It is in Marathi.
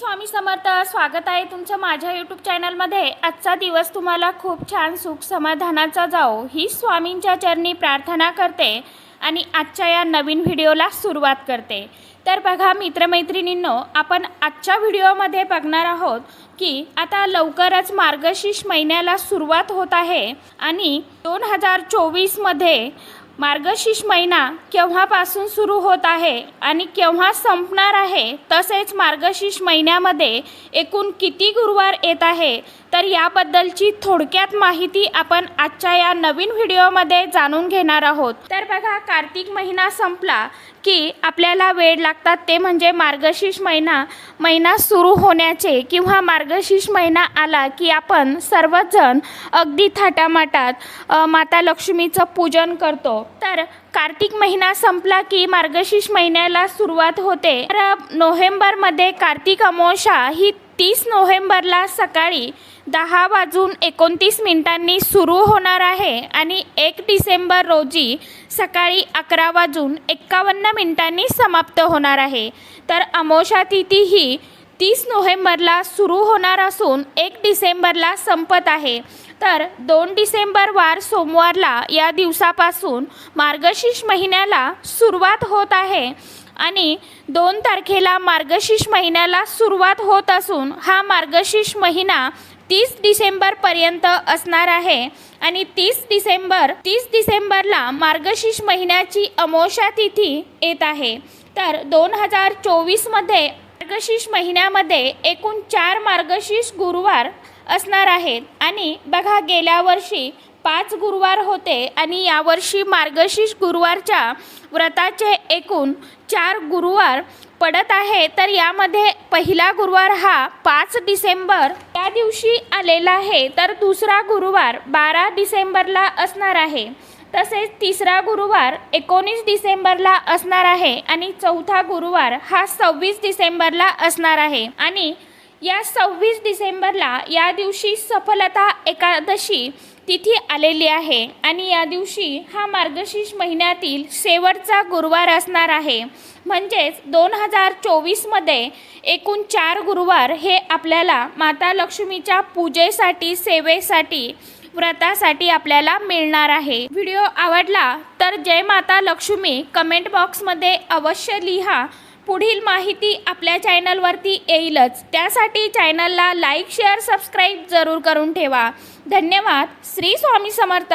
स्वामी समर्थ स्वागत आहे तुमचं माझ्या यूट्यूब चॅनलमध्ये आजचा दिवस तुम्हाला खूप छान सुख समाधानाचा जाओ. ही स्वामींच्या चरणी प्रार्थना करते आणि आजच्या या नवीन व्हिडिओला सुरुवात करते. तर बघा मित्रमैत्रिणींनो आपण आजच्या व्हिडिओमध्ये बघणार आहोत की आता लवकरच मार्गशीर्ष महिन्याला सुरुवात होत आहे आणि दोन हजार चोवीसमध्ये मार्गशीर्ष महिना केव्हापासून सुरू होत आहे आणि केव्हा संपणार आहे तसेच मार्गशीर्ष महिन्यामध्ये एकूण किती गुरुवार येत आहे तर याबद्दलची थोडक्यात माहिती आपण आजच्या या नवीन व्हिडिओमध्ये जाणून घेणार आहोत. तर बघा कार्तिक महिना संपला की आपल्याला वेळ लागतात ते म्हणजे मार्गशीर्ष महिना महिना सुरू होण्याचे किंवा मार्गशीर्ष महिना आला की आपण सर्वजण अगदी थाटामाटात माता लक्ष्मीचं पूजन करतो. तर कार्तिक महिना संपला की मार्गशीर्ष महिन्याला सुरुवात होते. तर नोव्हेंबरमध्ये कार्तिक अमावस्या ही तीस नोव्हेंबरला सकाळी दहा वाजून एकोणतीस मिनिटांनी सुरू होणार आहे आणि एक डिसेंबर रोजी सकाळी अकरा वाजून एक्कावन्न मिनिटांनी समाप्त होणार आहे. तर अमोषा तिथी ही तीस नोव्हेंबरला सुरू होणार असून एक डिसेंबरला संपत आहे. तर दोन डिसेंबर वार सोमवारला या दिवसापासून मार्गशीर्ष महिन्याला सुरुवात होत आहे. आणि दोन तारखेला मार्गशीर्ष महिन्याला सुरुवात होत असून हा मार्गशीर्ष महिना तीस डिसेंबरपर्यंत असणार आहे. आणि तीस डिसेंबर तीस डिसेंबरला मार्गशीर्ष महिन्याची अमोशा तिथी येत आहे. तर दोन हजार चोवीसमध्ये मार्गशीर्ष महिन्यामध्ये एकूण चार मार्गशीर्ष गुरुवार असणार आहेत. आणि बघा गेल्या वर्षी पाच गुरुवार होते आणि यावर्षी मार्गशीर्ष गुरुवारच्या व्रताचे एकूण चार गुरुवार पडत आहे. तर यामध्ये पहिला गुरुवार हा पाच डिसेंबर या दिवशी आलेला आहे. तर दुसरा गुरुवार बारा डिसेंबरला असणार आहे. तसेच तिसरा गुरुवार एकोणीस डिसेंबरला असणार आहे. आणि चौथा गुरुवार हा सव्वीस डिसेंबरला असणार आहे. आणि या सव्वीस डिसेंबरला या दिवशी सफलता एकादशी तिथी आलेली आहे आणि या दिवशी हा मार्गशीर्ष महिन्यातील शेवटचा गुरुवार असणार आहे. म्हणजेच दोन हजार चोवीसमध्ये एकूण चार गुरुवार हे आपल्याला माता लक्ष्मीच्या पूजेसाठी सेवेसाठी व्रतासाठी आपल्याला मिळणार आहे. व्हिडिओ आवडला तर जय माता लक्ष्मी कमेंट बॉक्समध्ये अवश्य लिहा. पुढील माहिती आपल्या चॅनलवरती येईलच. त्यासाठी चॅनलला लाईक शेअर सबस्क्राईब जरूर करून ठेवा. धन्यवाद. श्री स्वामी समर्थ.